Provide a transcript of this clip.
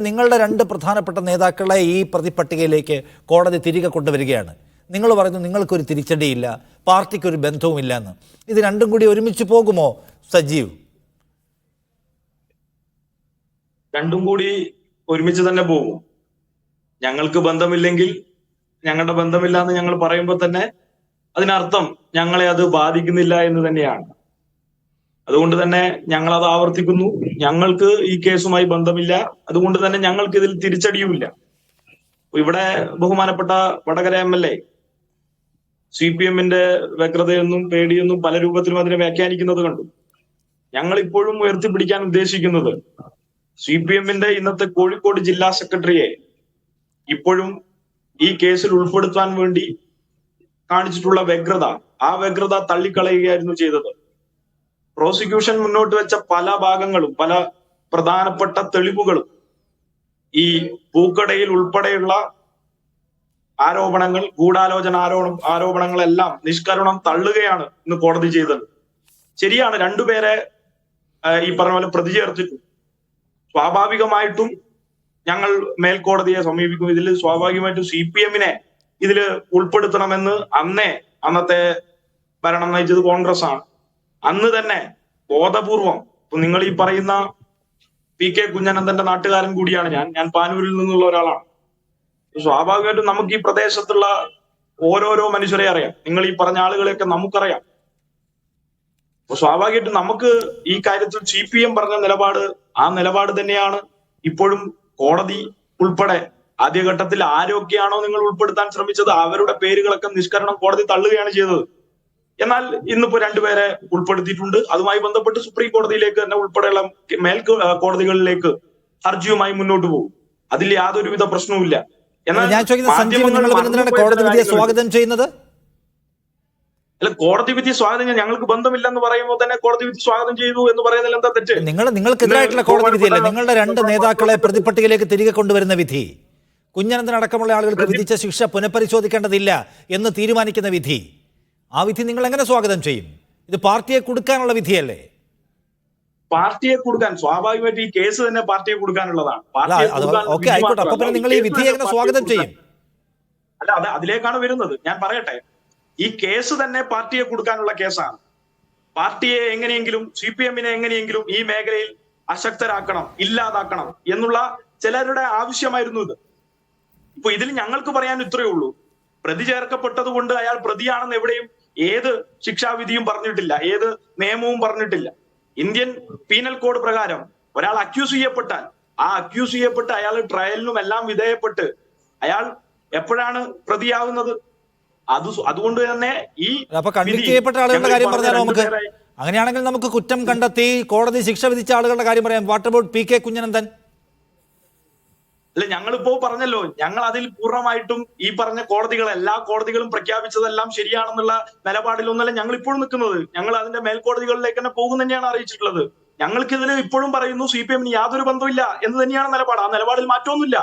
നിങ്ങളുടെ രണ്ട് പ്രധാനപ്പെട്ട നേതാക്കളെ ഈ പ്രതിപട്ടികയിലേക്ക് കോടതി തിരികെ കൊണ്ടുവരികയാണ്. നിങ്ങൾ പറയുന്നു നിങ്ങൾക്കൊരു തിരിച്ചടിയില്ല പാർട്ടിക്കൊരു ബന്ധവുമില്ല എന്ന് ഇത് രണ്ടും കൂടി ഒരുമിച്ച് പോകുമോ സജീവ്? രണ്ടും കൂടി ഒരുമിച്ച് തന്നെ പോകും. ഞങ്ങൾക്ക് ബന്ധമില്ലെങ്കിൽ ഞങ്ങളുടെ ബന്ധമില്ല എന്ന് ഞങ്ങൾ പറയുമ്പോൾ തന്നെ അതിനർത്ഥം ഞങ്ങളെ അത് ബാധിക്കുന്നില്ല എന്ന് തന്നെയാണ്. അതുകൊണ്ട് തന്നെ ഞങ്ങൾ അത് ആവർത്തിക്കുന്നു. ഞങ്ങൾക്ക് ഈ കേസുമായി ബന്ധമില്ല. അതുകൊണ്ട് തന്നെ ഞങ്ങൾക്ക് ഇതിൽ തിരിച്ചടിയുമില്ല. ഇവിടെ ബഹുമാനപ്പെട്ട Vadakara M L A C P എമ്മിന്റെ വ്യഗ്രതയെന്നും പേടിയെന്നും പല രൂപത്തിലും അതിനെ വ്യാഖ്യാനിക്കുന്നത് കണ്ടു. ഞങ്ങൾ ഇപ്പോഴും ഉയർത്തിപ്പിടിക്കാൻ ഉദ്ദേശിക്കുന്നത് സി പി എമ്മിന്റെ ഇന്നത്തെ കോഴിക്കോട് ജില്ലാ സെക്രട്ടറിയെ ഇപ്പോഴും ഈ കേസിൽ ഉൾപ്പെടുത്താൻ വേണ്ടി കാണിച്ചിട്ടുള്ള വ്യഗ്രത ആ വ്യഗ്രത തള്ളിക്കളയുകയായിരുന്നു ചെയ്തത്. പ്രോസിക്യൂഷൻ മുന്നോട്ട് വെച്ച പല ഭാഗങ്ങളും പല പ്രധാനപ്പെട്ട തെളിവുകളും ഈ പൂക്കടയിൽ ഉൾപ്പെടെയുള്ള ആരോപണങ്ങൾ ഗൂഢാലോചന ആരോപണം ആരോപണങ്ങളെല്ലാം നിഷ്കരുണം തള്ളുകയാണ് ഇന്ന് കോടതി ചെയ്തത്. ശരിയാണ് രണ്ടുപേരെ ഈ പറഞ്ഞ പോലെ പ്രതി സ്വാഭാവികമായിട്ടും ഞങ്ങൾ മേൽക്കോടതിയെ സമീപിക്കും. ഇതിൽ സ്വാഭാവികമായിട്ടും സി പി എമ്മിനെ ഇതിൽ ഉൾപ്പെടുത്തണമെന്ന് അന്നേ അന്നത്തെ ഭരണം നയിച്ചത് കോൺഗ്രസ് ആണ് അന്ന് തന്നെ ബോധപൂർവം ഇപ്പൊ നിങ്ങൾ ഈ പറയുന്ന പി കെ കുഞ്ഞനന്ദന്റെ നാട്ടുകാരൻ കൂടിയാണ് ഞാൻ. ഞാൻ പാനൂരിൽ നിന്നുള്ള ഒരാളാണ്. സ്വാഭാവികമായിട്ടും നമുക്ക് ഈ പ്രദേശത്തുള്ള ഓരോരോ മനുഷ്യരെ അറിയാം. നിങ്ങൾ ഈ പറഞ്ഞ ആളുകളെയൊക്കെ നമുക്കറിയാം. അപ്പൊ സ്വാഭാവികമായിട്ടും നമുക്ക് ഈ കാര്യത്തിൽ സി പി എം പറഞ്ഞ നിലപാട് ആ നിലപാട് തന്നെയാണ്. ഇപ്പോഴും കോടതി ഉൾപ്പെടെ ആദ്യഘട്ടത്തിൽ ആരൊക്കെയാണോ നിങ്ങൾ ഉൾപ്പെടുത്താൻ ശ്രമിച്ചത്? അവരുടെ പേരുകളൊക്കെ നിഷ്കരണം കോടതി തള്ളുകയാണ് ചെയ്തത്. എന്നാൽ ഇന്നിപ്പോ രണ്ടുപേരെ ഉൾപ്പെടുത്തിയിട്ടുണ്ട്. അതുമായി ബന്ധപ്പെട്ട് സുപ്രീം കോടതിയിലേക്ക് തന്നെ ഉൾപ്പെടെയുള്ള മേൽ കോടതികളിലേക്ക് ഹർജിയുമായി മുന്നോട്ട് പോകും. അതിൽ യാതൊരുവിധ പ്രശ്നവുമില്ല. ഞാൻ ചോദിക്കുന്ന പിന്നെ കോടതി വിധിയെ സ്വാഗതം ചെയ്യുന്നത്? അല്ല കോടതി വിധി സ്വാഗതം ചെയ്യാൻ ഞങ്ങൾക്ക് ബന്ധമില്ലെന്ന് പറയുമ്പോൾ തന്നെ കോടതി വിധി സ്വാഗതം ചെയ്തു എന്ന് പറയുന്നതിൽ എന്താ തെറ്റ്? നിങ്ങൾ നിങ്ങൾക്കെതിരായിട്ടുള്ള കോടതി വിധിയല്ലേ? നിങ്ങളുടെ രണ്ട് നേതാക്കളെ പ്രതിപട്ടികയിലേക്ക് തിരികെ കൊണ്ടുവരുന്ന വിധി. കുഞ്ഞനന്തൻ അടക്കമുള്ള ആളുകൾക്ക് വിധിച്ച ശിക്ഷ പുനഃപരിശോധിക്കേണ്ടതില്ല എന്ന് തീരുമാനിക്കുന്ന വിധി. ആ വിധി നിങ്ങൾ എങ്ങനെ സ്വാഗതം ചെയ്യും? ഇത് പാർട്ടിയെ കൊടുക്കാനുള്ള വിധിയല്ലേ? പാർട്ടിയെ കൊടുക്കാൻ സ്വാഭാവികമായിട്ട് ഈ കേസ് തന്നെ പാർട്ടിയെ കൊടുക്കാനുള്ളതാണ്. ഓക്കെ ആയിക്കോട്ടെ. അപ്പൊ പിന്നെ നിങ്ങൾ ഈ എങ്ങനെ സ്വാഗതം ചെയ്യും? അല്ല അത് അതിലേക്കാണ് വരുന്നത്. ഞാൻ പറയട്ടെ. ഈ കേസ് തന്നെ പാർട്ടിയെ കൊടുക്കാനുള്ള കേസാണ്. പാർട്ടിയെ എങ്ങനെയെങ്കിലും സി പി എമ്മിനെ എങ്ങനെയെങ്കിലും ഈ മേഖലയിൽ അശക്തരാക്കണം ഇല്ലാതാക്കണം എന്നുള്ള ചിലരുടെ ആവശ്യമായിരുന്നു ഇത്. ഇപ്പൊ ഇതിൽ ഞങ്ങൾക്ക് പറയാൻ ഇത്രയേ ഉള്ളൂ. പ്രതി ചേർക്കപ്പെട്ടത് കൊണ്ട് അയാൾ പ്രതിയാണെന്ന് എവിടെയും ഏത് ശിക്ഷാവിധിയും പറഞ്ഞിട്ടില്ല ഏത് നിയമവും പറഞ്ഞിട്ടില്ല. ഇന്ത്യൻ പീനൽ കോഡ് പ്രകാരം ഒരാൾ അക്യൂസ് ചെയ്യപ്പെട്ടാൽ ആ അക്യൂസ് ചെയ്യപ്പെട്ട് അയാൾ ട്രയലിനും എല്ലാം വിധേയപ്പെട്ട് അയാൾ എപ്പോഴാണ് പ്രതിയാവുന്നത്? അത് അതുകൊണ്ട് തന്നെ ഈ അപ്പൊ കൺവിക്ട് ചെയ്യപ്പെട്ട ആളുകളുടെ കാര്യം പറഞ്ഞാൽ പറഞ്ഞാലോ നമുക്ക്? അങ്ങനെയാണെങ്കിൽ നമുക്ക് കുറ്റം കണ്ടെത്തി കോടതി ശിക്ഷ വിധിച്ച ആളുകളുടെ കാര്യം പറയാം. Water board P K Kunhanandan അല്ല ഞങ്ങളിപ്പോ പറഞ്ഞല്ലോ ഞങ്ങൾ അതിൽ പൂർണമായിട്ടും ഈ പറഞ്ഞ കോടതികൾ എല്ലാ കോടതികളും പ്രഖ്യാപിച്ചതെല്ലാം ശരിയാണെന്നുള്ള നിലപാടിലൊന്നല്ല ഞങ്ങൾ ഇപ്പോഴും നിൽക്കുന്നത്. ഞങ്ങൾ അതിന്റെ മേൽക്കോടതികളിലേക്ക് തന്നെ പോകും തന്നെയാണ് അറിയിച്ചിട്ടുള്ളത്. ഞങ്ങൾക്കിതിൽ ഇപ്പോഴും പറയുന്നു സി പി എമ്മിന് യാതൊരു ബന്ധമില്ല എന്ന് തന്നെയാണ് നിലപാട്. ആ നിലപാടിൽ മാറ്റമൊന്നുമില്ല.